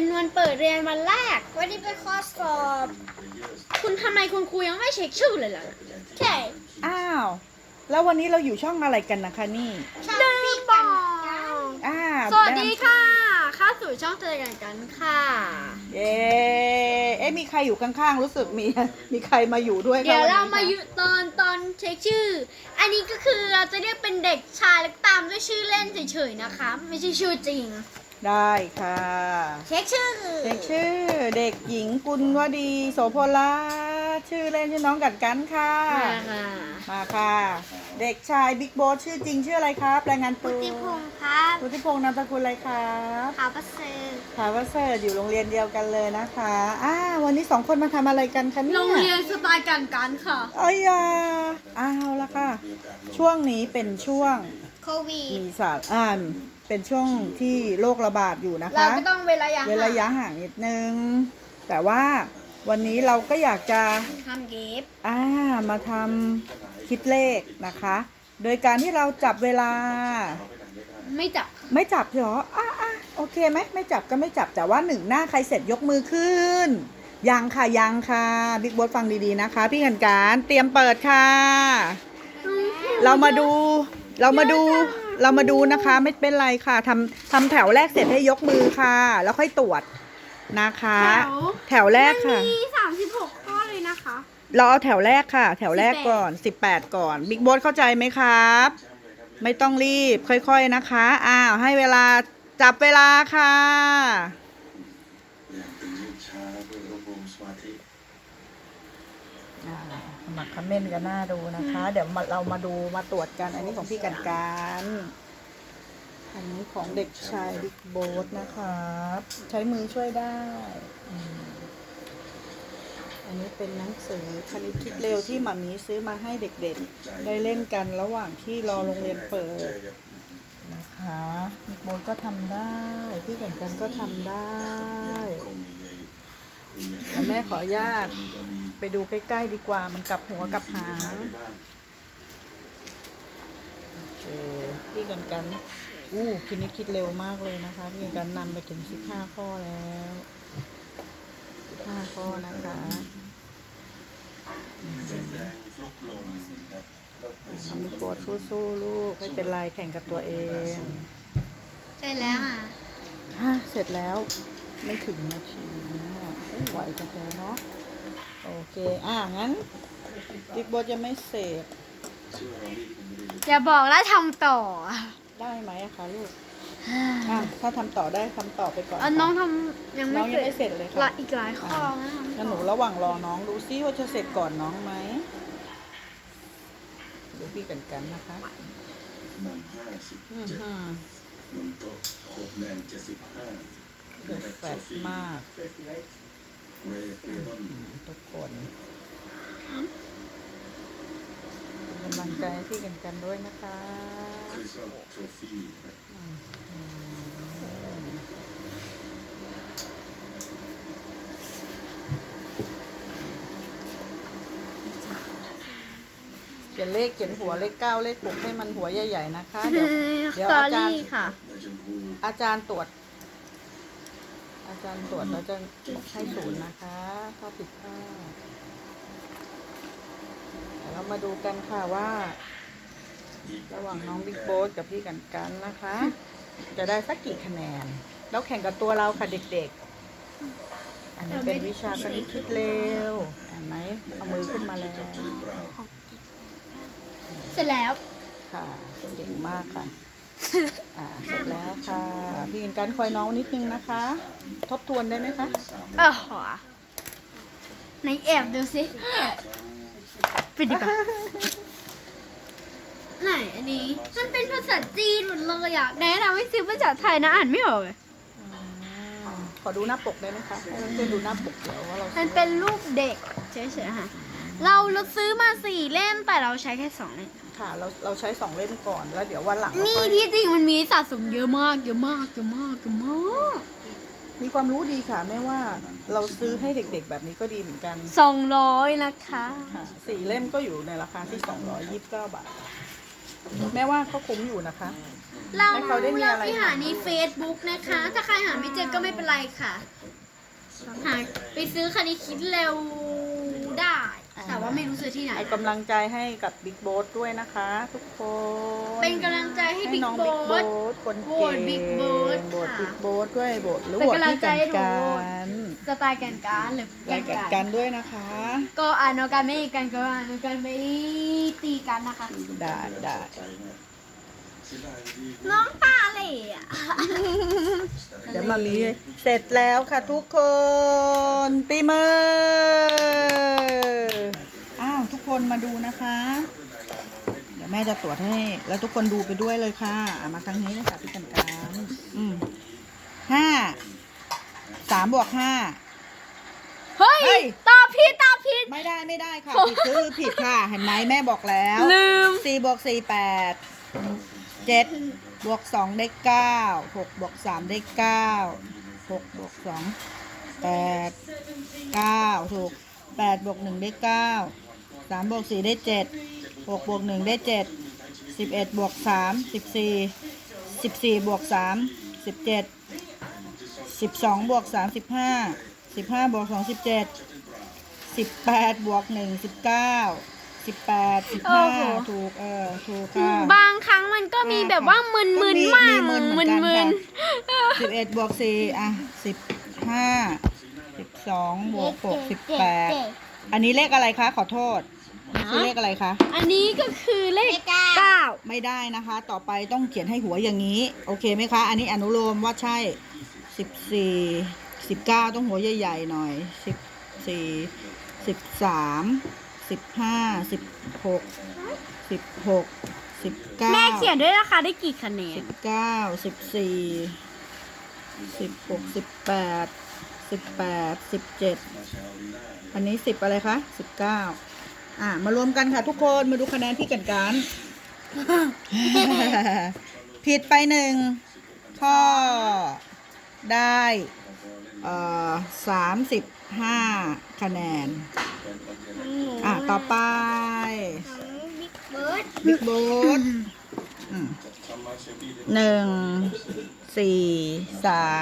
เป็นวันเปิดเรียนวันแรก วันนี้เป็นข้อสอบ คุณทำไมคุณครูยังไม่เช็คชื่อเลยล่ะใช่อ้าว แล้ววันนี้เราอยู่ช่องอะไรกันนะคะนี่ช่องพี่กันอ่าสวัสดีค่ะเข้าสู่ช่องเจอกันกันค่ะ เย้เอ๊ะมีใครอยู่ข้างๆ รู้สึกมี มีใครมาอยู่ด้วยคะเดี๋ยววันนี้เรามาคะอยู่ตอนตอนเช็คชื่อ อันนี้ก็คือเราจะเรียกเป็นเด็กชายแล้วก็ตามด้วยชื่อเล่นเฉยๆนะคะ ไม่ใช่ชื่อจริง ได้ค่ะ เช็คชื่อเด็กชื่อเด็กหญิงกุลวดี โสพลาชื่อเล่นชื่อน้องกัดกันค่ะ มาค่ะมาค่ะ เด็กชายบิ๊กโบสชื่อจริงชื่ออะไรครับรายงานตัวติพงศ์ครับพุทธิพงศ์นามสกุลอะไรครับขาวประเสริฐถามว่าเสิร์ชอยู่โรงเรียนเดียวกันเลยนะคะอ่าวันนี้สองคนมาทำอะไรกันคะเนี่ย โรงเรียนสไตล์กันกันค่ะเอ้ยอะอ้าวละค่ะ ช่วงนี้เป็นช่วงโควิดมีสารอ่าน เป็นช่วงที่โรคระบาดอยู่นะเราคะก็ต้องเว้นระยะเว้นระยะห่างนิดนึง แต่ว่าวันนี้เราก็อยากจะทำเก็บอ่ามาทำคิดเลขนะคะ โดยการที่เราจับเวลา ไม่จับไม่จับเหรออะอะโอเคไหมไม่จับก็ไม่จับแต่ว่าหนึ่งหน้าใครเสร็จยกมือขึ้น ยังค่ะยังค่ะบิ๊กบอสฟังดีๆนะคะ พี่กันการเตรียมเปิดค่ะ เรามาดู เรามาดู เรามาดูนะคะ ไม่เป็นไรค่ะทำทำแถวแรกเสร็จให้ยกมือค่ะ แล้วค่อยตรวจนะคะ แถวแถวแรกค่ะมันมีสามสิบหกข้อเลยนะคะ เราเอาแถวแรกค่ะ แถวแรกก่อน18ก่อนบิ๊กบอสเข้าใจไหมครับ ไม่ต้องรีบค่อยๆนะคะ อ้าวให้เวลาจับเวลาค่ะ หมักคอมเมนต์กันหน้าดูนะคะ เดี๋ยวมาเรามาดูมาตรวจกันอันนี้ของพี่กันการอันนี้ของเด็กชายบิ๊กโบ๊ทนะครับใช้มือช่วยได้อืมอันนี้เป็นหนังสือคณิตคิดเร็วที่หมามีซื้อมาให้เด็กๆ ได้เล่นกันระหว่างที่รอโรงเรียนเปิดนะคะบิ๊กโบ๊ทก็ทำได้พี่กันกันก็ทำได้แต่แม่ขออนุญาต ไปดูใกล้ๆดีกว่ามันกลับหัวกลับหางโอเคพี่กันกันอู้คิดนี้คิดเร็วมากเลยนะคะพี่กันกันนำไปถึง15ข้อแล้ว15ข้อนะคะทำโกดสู้ๆลูกไม่เป็นไรแข่งกับตัวเองใช่แล้วค่ะฮะเสร็จแล้วไม่ถึงนาทีนะโอ้ไหวจังเลยเนาะ โอเค อะงั้นบิ๊กบอสยังไม่เสร็จอย่าบอกแล้วทำต่อได้ไหมอะคะลูก อะถ้าทำต่อได้ทำต่อไปก่อนเออน้องค่ะทำยังน้ไม่องเสยังร็จไม่เสร็จเลยละค่ะอีกหลายข้อนะงั้นหนูระหว่างรอน้องดูซิว่าจะเสร็จก่อนน้องไหมดูพี่กันกันนะคะหนึ่งห้าสิบอือเจ็ดหือหนึ่งโต๊ะหกแนนเจ็ดสิบห้าเดือดแปดมากเรย์เอรอน ทุกคนเป็นกำลังใจให้พี่กันกันด้วยนะคะคริสตัลโทรฟี่เขียนเลขเขียนหัวเลขเก้าเลขหกให้มันหัวใหญ่ ๆ นะคะ เดี๋ยวเดี๋ยวสตออาจารย์รี่ค่ะในชมพูอาจารย์ตรวจ อาจารย์ตรวจแล้วจะบอกให้ศูนย์นะคะถ้าผิดพลาดเดี๋ยวเรามาดูกันค่ะว่า ระหว่างน้องบิ๊กโบ๊ทกับพี่กันกันนะคะ จะได้สักกี่คะแนน แล้วแข่งกับตัวเราค่ะเด็กๆ อันนี้เป็นวิชาคณิตคิดเร็วเห็นไหมเอามือขึ้นมาแล้วเสร็จแล้วค่ะเก่งมากค่ะ อ่าเสร็จแล้วค่ะพี่กันกันคอยน้องนิดนึงนะคะ ทบทวนได้ไหมคะ เออหัวในแอบดูสิไปดีกว่าไหนอันนี้ มันเป็นภาษาจีนหมดเลยอะแนะนำให้ซื้อภาษาไทยนะอ่านไม่ออกเลยอ่าขอดูหน้าปกได้ไหมคะให้เพื่อนๆดูหน้าปกเดี๋ยวว่าเรามันเป็นรูปเด็กเฉยๆค่ะ เราเราซื้อมาสี่เล่มแต่เราใช้แค่สองเล่ม ค่ะ เราเราใช้สองเล่มก่อนแล้วเดี๋ยววันหลังเรานี่ค่อยที่จริงมันมีสะสมเยอะมากเยอะมากเยอะมากเยอะมากมีความรู้ดีค่ะแม่ว่าเราซื้อให้เด็กๆ แบบนี้ก็ดีเหมือนกันสองร้อยนะคะ ค่ะสี่เล่มก็อยู่ในราคาที่ 229 บาท แม่ว่าก็คุ้มอยู่นะคะ เราให้เขาได้มีเราอะไรไปหาใน Facebook นะคะ ถ้าใครหาไม่เจอก็ไม่เป็นไรค่ะ หาไปซื้อคณิตคิดเร็วได้แต่ ว่าไม่รู้ซื้อที่ไหนให้กำลังใจให้กับบิ๊กโบ๊ทด้วยนะคะ ทุกคนเป็นกำลังใจให้ให้บิ๊กน้องโบ๊บิ๊กโบ๊ททคนโหเก่วตง Big Boat โบทค่ะ บิ๊กโบ๊ทด้วยโบทหรือเป็นโบทกำลังที่ใจกันให้หนูการสไตล์แกนการหรือแกรายนการการกันด้วยนะคะก็อ่านกันไม่กันก็อ่านกันไม่ตีกันนะคะ ได้ได้น้องตาเหล่อะเดี๋ยวมามีเสร็จแล้วค่ะทุกคนปีมืออ้าวทุก คนมาดูนะคะ เดี๋ยวแม่จะตรวจให้ แล้วทุกคนดูไปด้วยเลยค่ะอะมาทางนี้เลยค่ะพี่กันการอืมห้าสามบวกห้า เฮ้ย เฮ้ย ตอบผิดตอบผิด ไม่ได้ไม่ได้ค่ะผิดคือผิดค่ะ เห็นไหมแม่บอกแล้วลืม สี่บวกสี่แปดเจ็ดบวกสองได้เก้าหกบวกสามได้เก้าหกบวกสองแปดเก้าถูกแปดบวกหนึ่งได้เก้า สามบวกสี่ได้เจ็ดหกบวกหนึ่งได้เจ็ดสิบเอ็ดบวกสามสิบสี่สิบสี่บวกสามสิบเจ็ดสิบสองบวกสามสิบห้าสิบห้าบวกสองสิบเจ็ดสิบแปดบวกหนึ่งสิบเก้าสิบแปดสิบโอ้ห้าโห ถูกเออถูกค่ะ บางครั้งมันก็มีแบบว่ามึนก็มึนมีๆมากมีมึนเหมืมึอนนกันมึค่ะนสิบเอ็ดบวกสี่อะสิบห้าสิบสองบวกหกสิบแปดอันนี้เลขอะไรคะขอโทษนี่ คือเลขอะไรคะ อันนี้ก็คือเลขเก้าไม่ได้นะคะ ต่อไปต้องเขียนให้หัวอย่างนี้ โอเคไหมคะ อันนี้อนุโลมว่าใช่สิบสี่สิบเก้าต้องหัวใหญ่ๆหน่อยสิบสี่สิบสามสิบห้าสิบหกสิบหกสิบเก้าแม่เขียนด้วยนะคะได้กี่คะแนนสิบเก้าสิบสี่สิบหกสิบแปดสิบแปดสิบเจ็ดอันนี้สิบอะไรคะสิบเก้า อะมารวมกันค่ะทุกคนมาดูคะแนนพี่กันการ ผิดไปหนึ่งข้อได้เอ่อสามสิบห้าคะแนน อะ ต่อไปบิ๊กเบิร์ดบิ๊กโบ๊ทหนึ่งสี่สาม